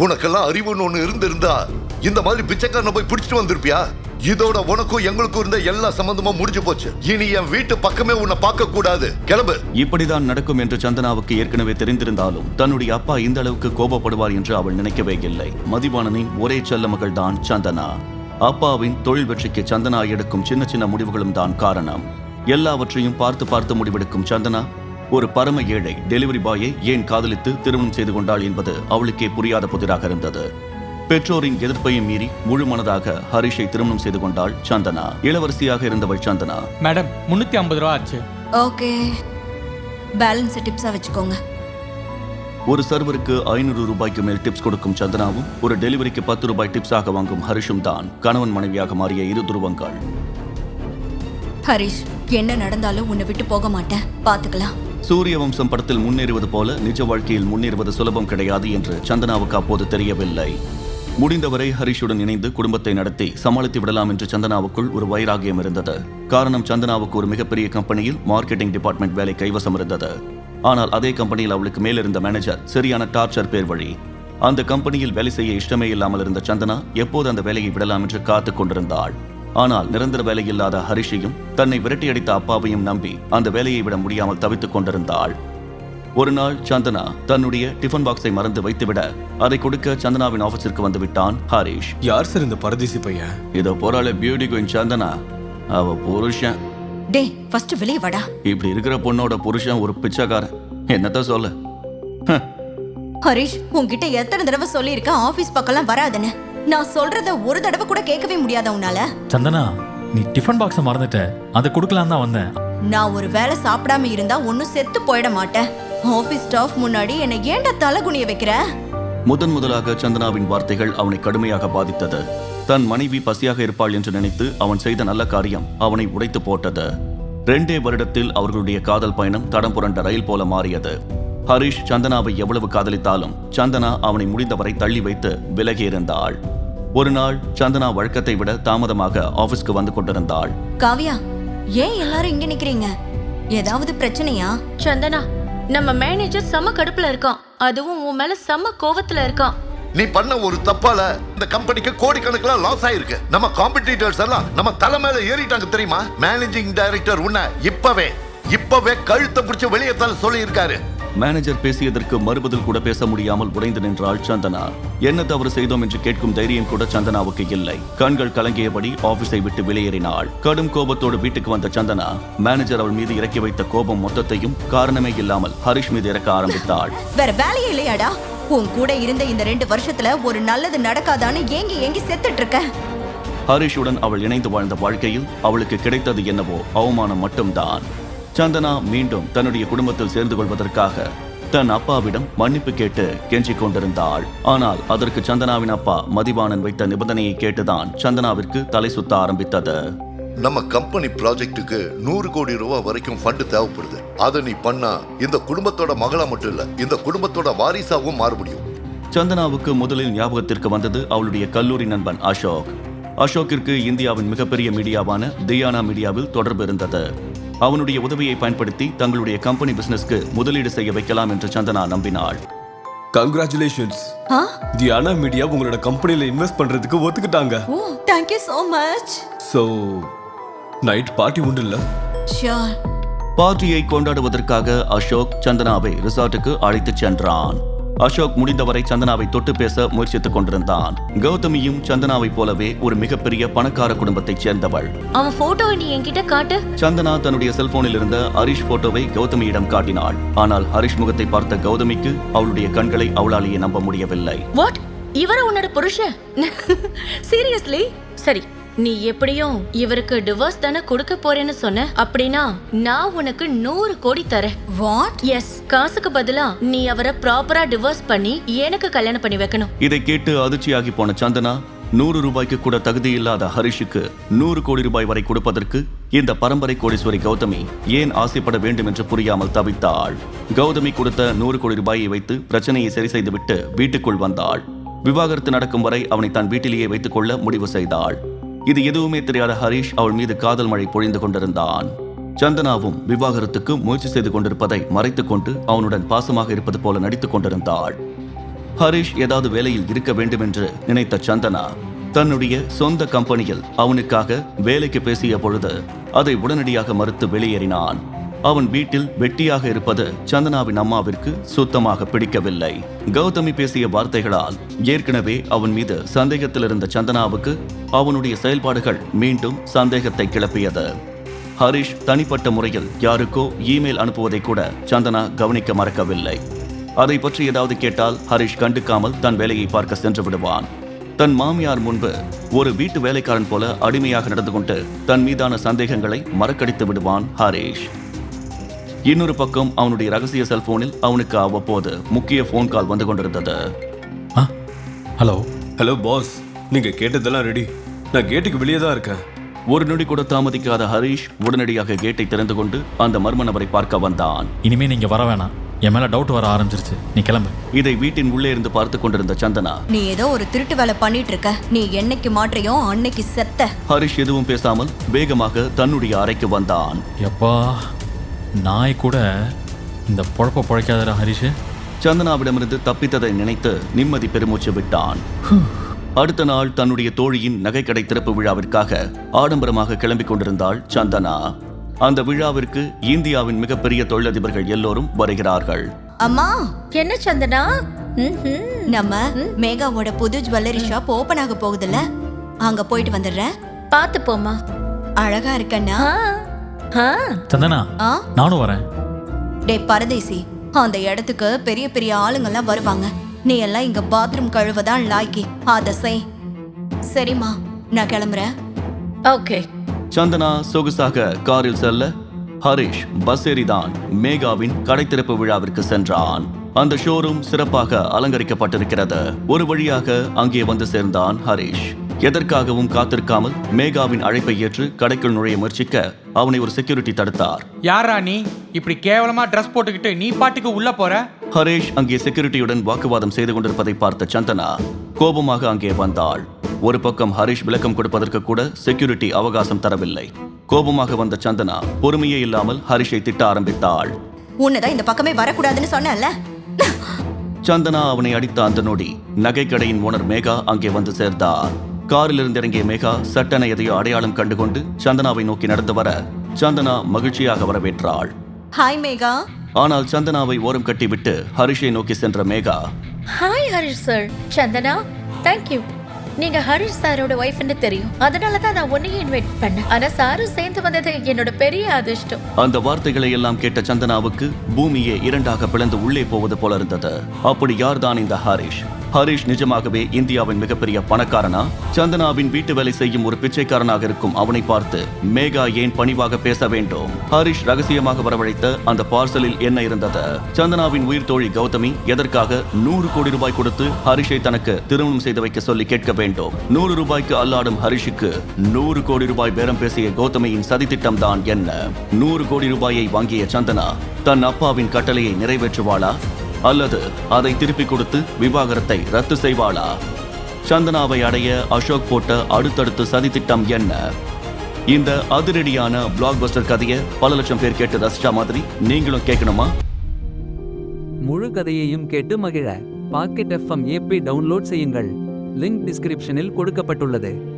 உனக்கெல்லாம் அறிவுன்னு ஒண்ணு இருந்திருந்தா இந்த மாதிரி பிச்சைக்காரனை போய் பிடிச்சிட்டு வந்திருப்பியா? இதோட உனக்கும் எங்களுக்கும் இருந்த எல்லா சம்பந்தமும் முடிஞ்சு போச்சு. இனி என் வீட்டு பக்கமே உன்னை பார்க்க கூடாது. கிளம்பு. இப்படிதான் நடக்கும் என்று சந்தனாவுக்கு ஏற்கனவே தெரிந்திருந்தாலும் தன்னுடைய அப்பா இந்த அளவுக்கு கோபப்படுவார் என்று அவள் நினைக்கவே இல்லை. மதிவாணனின் ஒரே செல்ல மகள் தான் சந்தனா. அப்பாவின் தொழில் வெற்றிக்கு சந்தனா எடுக்கும் சின்ன சின்ன முடிவுகளும் தான் காரணம். எல்லாவற்றையும் பார்த்து பார்த்து முடிவெடுக்கும் சந்தனா ஒரு பரம ஏழை டெலிவரி பாயை ஏன் காதலித்து திருமணம் செய்து கொண்டாள் என்பது அவளுக்கே புரியாத புதிராக இருந்தது. பெற்றோரின் எதிர்ப்பையும் மீறி முழு மனதாக ஹரிஷை திருமணம் செய்து கொண்டாள் சந்தனா. இளவரசியாக இருந்தவள் சந்தனா. மேடம் முந்நூற்றி ஐம்பது ரூபா ஆச்சு. ஓகே. பேலன்ஸ் டிப்ஸா வச்சுக்கோங்க. ஒரு சர்வருக்கு ஐநூறு ரூபாய்க்கு மேல் டிப்ஸ் கொடுக்கும் சந்தனாவும் ஒரு டெலிவரிக்கு பத்து ரூபாய் டிப்ஸாக வாங்கும் ஹரிஷும் தான் கணவன் மனைவியாக மாறிய இரு துருவங்கள். ஹரிஷ் என்ன நடந்தாலும் உன்னை விட்டு போக மாட்டேன். பாத்துக்கலாம். சூரிய வம்சம் படத்தில் முன்னேறுவது போல நிஜ வாழ்க்கையில் முன்னேறுவது சுலபம் கிடையாது என்று சந்தனாவுக்கு அப்போது தெரியவில்லை. முடிந்தவரை ஹரிஷுடன் இணைந்து குடும்பத்தை நடத்தி சமாளித்து விடலாம் என்று சந்தனாவுக்குள் ஒரு வைராகியம் இருந்தது. காரணம் சந்தனாவுக்கு ஒரு மிகப்பெரிய கம்பெனியில் மார்க்கெட்டிங் டிபார்ட்மெண்ட் வேலை கைவசம் இருந்தது. ஆனால் அதே கம்பெனியில் அவளுக்கு மேலிருந்த மேனேஜர் சரியான டார்ச்சர் பேர் வழி. அந்த கம்பெனியில் வேலை செய்ய இஷ்டமே இல்லாமல் இருந்த சந்தனா எப்போது அந்த வேலையை விடலாம் என்று காத்துக் கொண்டிருந்தாள். ஆனால் நிரந்தர வேலை இல்லாத ஹரிஷையும் தன்னை விரட்டியடித்த அப்பாவையும் நம்பி அந்த வேலையை விட முடியாமல் தவித்துக் கொண்டிருந்தாள். ஒரு நாள் சந்தனா தன்னுடைய டிஃபன் பாக்ஸை மறந்து வைத்துவிட அதை கொடுக்க சந்தனாவின் ஆபீஸிற்கு வந்து விட்டான் ஹரிஷ். யார் சார் இந்த பரதேசி பையன்? இதோ போறாளே பியூட்டி குயின் சந்தனா. அவ புருஷன். டேய் ஃபர்ஸ்ட் வெளியே வாடா. இப்படி இருக்கிற பொண்ணோட புருஷன் ஒரு பிச்சைக்காரன். என்னத்த சொல்ல? ஹ், ஹரிஷ் உன்கிட்ட எத்தனை தடவை சொல்லியிருக்கேன் ஆபீஸ் பக்கம்லாம் வராதுன்னு. நான் சொல்றத ஒரு தடவை கூட கேட்கவே முடியாதா உன்னால. சந்தனா நீ டிஃபன் பாக்ஸை மறந்துட்ட. அதை கொடுக்கலாம் தான் வந்தேன். நான் ஒரு வேளை சாப்பிடாம இருந்தா ஒன்னும் செத்து போயிட மாட்டேன். ஆபீஸ் ஸ்டாஃப் முன்னாடி என்னை ஏன்டா தலை குனிய வைக்கிற? முதன் முதலாக சந்தனாவின் வார்த்தைகள் அவனை கடுமையாக பாதித்தது. தன் மனைவி பசியாக இருப்பாள் என்று நினைத்து அவன் செய்த நல்ல காரியம் அவனை உடைத்து போட்டது. ரெண்டே வருடத்தில் அவர்களுடைய காதல் பயணம் தடம் புரண்ட ரயில் போல மாறியது. ஹரிஷ் சந்தனாவை எவ்வளவு காதலித்தாலும் சந்தனா அவனை முடிந்தவரை தள்ளி வைத்து விலகி இருந்தாள் ஒரு நாள் சந்தனா வழக்கத்தை விட தாமதமாக ஆபீஸ்க்கு வந்து கொண்டிருந்தாள். காவியா ஏன் எல்லாரும் இங்க நிக்கிறீங்க? ஏதாவது பிரச்சனையா? சந்தனா நம்ம மேனேஜர் செம கடுப்புல இருக்கான். அதுவும் உன் மேல செம கோவத்துல இருக்கான். நீ பண்ண ஒரு தப்பால இந்த கம்பெனிக்கு கோடிக்கணக்கில் லாஸ் ஆயிருக்கு. நம்ம காம்படிட்டர்ஸ் எல்லாம் நம்ம தலை மேல ஏறிட்டாங்க தெரியுமா? மேனேஜிங் டைரக்டர் உன்னை இப்பவே இப்பவே கழுத்தை பிடிச்சு வெளியே தள்ள சொல்லி இருக்காரு மேனேஜர் பேசியதற்கு மறுபதில் கூட பேச முடியாமல் உடைந்து நின்றாள் சந்தனா. என்ன தவறு செய்தோம் என்று கேட்கும் தைரியம் கூட சந்தனாவுக்கு இல்லை. கண்கள் கலங்கியபடி ஆபீஸை விட்டு வெளியேறினாள். கடும் கோபத்தோடு வீட்டுக்கு வந்த சந்தனா மேனேஜர் அவள் மீது இறக்கி வைத்த கோபம் மொத்தத்தையும் காரணமே இல்லாமல் ஹரிஷ் மீது இறக்க ஆரம்பித்தாள். வேற வேலையே இல்லையாடா? உன் கூட இருந்த இந்த ரெண்டு வருஷத்துல ஒரு நல்லது நடக்காதான்னு ஏங்கி ஏங்கி செத்துட்டு இருக்க ஹரிஷுடன் அவள் இணைந்து வாழ்ந்த வாழ்க்கையில் அவளுக்கு கிடைத்தது என்னவோ அவமானம் மட்டும்தான். சந்தனா மீண்டும் தன்னுடைய குடும்பத்தில் சேர்ந்து கொள்வதற்காக தன் அப்பாவிடம் மன்னிப்பு கேட்டு கெஞ்சிக் கொண்டிருந்தாள். ஆனால் அதற்கு சந்தனாவின் அப்பா மதிவாணன் வைத்த நிபந்தனையை கேட்டுதான் சந்தனாவிற்கு தலை சுத்த ஆரம்பித்தது. நம்ம கம்பெனி ப்ராஜெக்ட்டுக்கு நூறு கோடி ரூபாய் வரைக்கும் ஃபண்ட் தேவைப்படுது. அதை நீ பண்ணா இந்த குடும்பத்தோட மகளா மட்டும் இல்ல இந்த குடும்பத்தோட வாரிசாவும் மாற முடியும். சந்தனாவுக்கு முதலில் ஞாபகத்திற்கு வந்தது அவளுடைய கல்லூரி நண்பன் அசோக். அசோக்கிற்கு இந்தியாவின் மிகப்பெரிய மீடியாவான தியானா மீடியாவில் தொடர்பு இருந்தது. அவனுடைய உதவியை பயன்படுத்தி தங்களுடைய கம்பெனி பிசினஸ்க்கு முதலீடு செய்ய வைக்கலாம் என்று சந்தனா நம்பினாள். கங்க்ராச்சுலேஷன்ஸ் தியானா மீடியா உங்களோட கம்பெனில இன்வெஸ்ட் பண்றதுக்கு ஒத்துக்கிட்டாங்க. ஓ thank you so much so night party உண்டு இல்ல? ஷியோர் பார்ட்டியை கொண்டாடுவதற்காக அசோக் சந்தனாவை ரிசார்ட்டுக்கு அழைத்துச் சென்றான். அசோக் முடிந்தவரை சந்தனாவை தொட்டு பேச முயற்சித்துக் கொண்டிருந்தான். கௌதமியும் சந்தனாவைப் போலவே ஒரு மிகப்பெரிய பணக்கார குடும்பத்தைச் சேர்ந்தவள். அவன் போட்டோவை நீ என்கிட்ட காட்டு. சந்தனா தன்னுடைய செல்போனில் இருந்த ஹரிஷ் போட்டோவை கௌதமியிடம் காட்டினாள். ஆனால் ஹரிஷ் முகத்தை பார்த்த கௌதமிக்கு அவளுடைய கண்களை அவளாலேயே நம்ப முடியவில்லை. வாட் இவர உன்னோட புருஷன்? சீரியஸ்லி சரி நீ எப்படியும் இவருக்கு டிவோர்ஸ் தானே கொடுக்க போறேன்னு சொன்ன? அப்படின்னா நான் உனக்கு நூறு கோடி தரேன். வாட் எஸ் காசுக்கு பதிலா நீ அவரை ப்ராப்பரா டிவோர்ஸ் பண்ணி எனக்கு கல்யாணம் பண்ணி வைக்கணும். இதை கேட்டு அதிர்ச்சியாகி போன சந்தனா நூறு ரூபாய்க்கு கூட தகுதி இல்லாத ஹரிஷுக்கு நூறு கோடி ரூபாய் வரை கொடுப்பதற்கு இந்த பரம்பரை கோடீஸ்வரி கௌதமி ஏன் ஆசைப்பட வேண்டும் என்று புரியாமல் தவித்தாள். கௌதமி கொடுத்த நூறு கோடி ரூபாயை வைத்து பிரச்சனையை சரி செய்துவிட்டு வீட்டுக்குள் வந்தாள். விவாகரத்து நடக்கும் வரை அவனை தன் வீட்டிலேயே வைத்துக் கொள்ள முடிவு செய்தாள். இது எதுவுமே தெரியாத ஹரிஷ் அவள் மீது காதல் மழை பொழிந்து கொண்டிருந்தான். சந்தனாவும் விவாகரத்துக்கு முயற்சி செய்து கொண்டிருப்பதை மறைத்துக் கொண்டு அவனுடன் பாசமாக இருப்பது போல நடித்துக் கொண்டிருந்தாள். ஹரீஷ் ஏதாவது வேலையில் இருக்க வேண்டும் என்று நினைத்த சந்தனா தன்னுடைய சொந்த கம்பெனியில் அவனுக்காக வேலைக்கு பேசிய பொழுது அதை உடனடியாக மறுத்து வெளியேறினான். அவன் வீட்டில் வெட்டியாக இருப்பது சந்தனாவின் அம்மாவிற்கு சுத்தமாக பிடிக்கவில்லை. கௌதமி பேசிய வார்த்தைகளால் ஏற்கனவே அவன் மீது சந்தேகத்தில் இருந்த சந்தனாவுக்கு அவனுடைய செயல்பாடுகள் மீண்டும் சந்தேகத்தை கிளப்பியது. ஹரிஷ் தனிப்பட்ட முறையில் யாருக்கோ இமெயில் அனுப்புவதை கூட சந்தனா கவனிக்க மறக்கவில்லை. அதை பற்றி ஏதாவது கேட்டால் ஹரிஷ் கண்டுக்காமல் தன் வேலையை பார்க்க சென்று விடுவான். தன் மாமியார் முன்பு ஒரு வீட்டு வேலைக்காரன் போல அடிமையாக நடந்து கொண்டு தன் மீதான சந்தேகங்களை மறக்கடித்து விடுவான் ஹரிஷ். இன்னொரு பக்கம் அவனுடைய ரகசிய செல்போனில் அவனுக்கு அவ்வப்போது முக்கிய ஃபோன் கால் வந்து கொண்டிருந்தது. ஹலோ. ஹலோ பாஸ் நீங்க கேட்டதெல்லாம் ரெடி நான் கேட்டுக்கு வெளியே தான் இருக்கேன். ஒரு நொடி கூட தாமதிக்காத ஹரிஷ் உடனடியாக கேட்டை திறந்து கொண்டு அந்த மர்ம நபரை பார்க்க வந்தான். இனிமே நீங்க வர வேணாம். என் மேல டவுட் வர ஆரம்பிச்சிருச்சு. நீ கிளம்பு. இதை வீட்டின் உள்ளே இருந்து பார்த்து கொண்டிருந்த சந்தனா நீ ஏதோ ஒரு திருட்டு வேலை பண்ணிட்டு இருக்க. நீ என்னைக்கு மாற்றையோ அன்னைக்கு செத்த. ஹரிஷ் எதுவும் பேசாமல் வேகமாக தன்னுடைய அறைக்கு வந்தான். எப்பா நாய் கூட இந்த பொழப்ப பொழைக்காதடா ஹரிஷ். சந்தனாவிடமிருந்து தப்பித்ததை நினைத்து நிம்மதி பெருமூச்சு விட்டான். அடுத்த நாள் தன்னுடைய தோழியின் நகைக்கடை திறப்பு விழாவிற்காக ஆடம்பரமாக கிளம்பிக் கொண்டிருந்தாள் சந்தனா. அந்த விழாவிற்கு இந்தியாவின் மிகப்பெரிய தொழிலதிபர்கள் எல்லோரும் வருகிறார்கள். அம்மா என்ன சந்தனா. நம்ம மேகாவோட புது ஜுவல்லரி ஷாப் ஓபன் ஆக போகுதுல்ல? அங்க போயிட்டு வந்துடுறேன். பாத்து போமா அழகா இருக்கண்ணா. சந்தனா ஆ. நானும் வரேன். டே பரதேசி அந்த இடத்துக்கு பெரிய பெரிய ஆளுங்கெல்லாம் வருவாங்க. நீ எல்லாம் இங்க பாத்ரூம் கழுவதான் லாய்க்கி அத செய். சரிம்மா நான் கிளம்புறேன். ஓகே. சந்தனா சொகுசாக காரில் செல்ல ஹரிஷ் பஸ் ஏறிதான் மேகாவின் கடை திறப்பு விழாவிற்கு சென்றான். அந்த ஷோரூம் சிறப்பாக அலங்கரிக்கப்பட்டிருக்கிறது. ஒரு வழியாக அங்கே வந்து சேர்ந்தான் ஹரிஷ். எதற்காகவும் காத்திருக்காமல் மேகாவின் அழைப்பை ஏற்று கடைக்குள் நுழைய முயற்சிக்க அவனை ஒரு செக்யூரிட்டி தடுத்தார். யாரா நீ? இப்படி கேவலமா ட்ரெஸ் போட்டுக்கிட்டு நீ பாட்டுக்கு உள்ள போற? ஹரேஷ் அங்கே செக்யூரிட்டியுடன் வாக்குவாதம் செய்து கொண்டிருப்பதை பார்த்த சந்தனா கோபமாக அங்கே வந்தாள். ஒரு பக்கம் ஹரிஷ் விளக்கம் கொடுப்பதற்கு கூட செக்யூரிட்டி அவகாசம் தரவில்லை. கோபமாக வந்த சந்தனா பொறுமையே இல்லாமல் ஹரிஷை திட்ட ஆரம்பித்தாள். உன்னதான் இந்த பக்கமே வரக்கூடாதுன்னு சொன்னேன்ல. சந்தனா அவனை அடித்த அந்த நொடி நகைக்கடையின் ஓனர் மேகா அங்கே வந்து சேர்ந்தார். காரிலிருந்து இறங்கிய மேகா சட்டென எதையோ அடையாளம் கண்டுகொண்டு சந்தனாவை நோக்கி நடந்து வர சந்தனா மகிழ்ச்சியாக வரவேற்றாள். ஹாய் மேகா. ஆனால் சந்தனாவை ஓரம் கட்டிவிட்டு ஹரிஷை நோக்கி சென்ற Megha hi Harish sir Chandana thank you நீங்க ஹரிஷ் சாரோட ஒய்ஃப்னு தெரியும். அதனால தான் நான் உன்னையும் இன்வைட் பண்ணேன். ஆனா சாரும் சேர்ந்து வந்தது என்னோட பெரிய அதிர்ஷ்டம். அந்த வார்த்தைகளை எல்லாம் கேட்ட சந்தனாவுக்கு பூமியே இரண்டாக பிளந்து உள்ளே போவது போல இருந்தது. அப்படி யார்தான் இந்த ஹரிஷ்? ஹரிஷ் நிஜமாகவே இந்தியாவின் மிகப்பெரிய பணக்காரனா? சந்தனாவின் வீட்டு வேலை செய்யும் ஒரு பிச்சைக்காரனாக இருக்கும் அவனை பார்த்து மேகா ஏன் பணிவாக பேச வேண்டும்? ஹரிஷ் ரகசியமாக வரவழைத்த அந்த பார்சலில் என்ன இருந்தது? சந்தனாவின் உயிர் தோழி கௌதமி எதற்காக நூறு கோடி ரூபாய் கொடுத்து ஹரிஷை தனக்கு திருமணம் செய்து வைக்க சொல்லி கேட்க வேண்டும்? நூறு ரூபாய்க்கு அல்லாடும் ஹரிஷுக்கு நூறு கோடி ரூபாய் பேரம் பேசிய கௌதமியின் சதித்திட்டம் தான் என்ன? நூறு கோடி ரூபாயை வாங்கிய சந்தனா தன் அப்பாவின் கட்டளையை நிறைவேற்றுவாளா? அல்லது அதை திருப்பிக் கொடுத்து விவாகரத்தை ரத்து செய்வாளா? சந்தனாவை அடைய அசோக் போட்ட அடுத்தடுத்த சதித்திட்டம் என்ன? இந்த அதிரடியான பிளாக்பஸ்டர் கதையை பல லட்சம் பேர் கேட்டு ரசிச்சா மாதிரி நீங்களும் கேட்கணுமா? முழு கதையையும் கேட்டு மகிழ. பாக்கெட் எஃப்எம் ஏபி டவுன்லோட் செய்யுங்கள். லிங்க் டிஸ்கிரிப்ஷனில் கொடுக்கப்பட்டுள்ளது.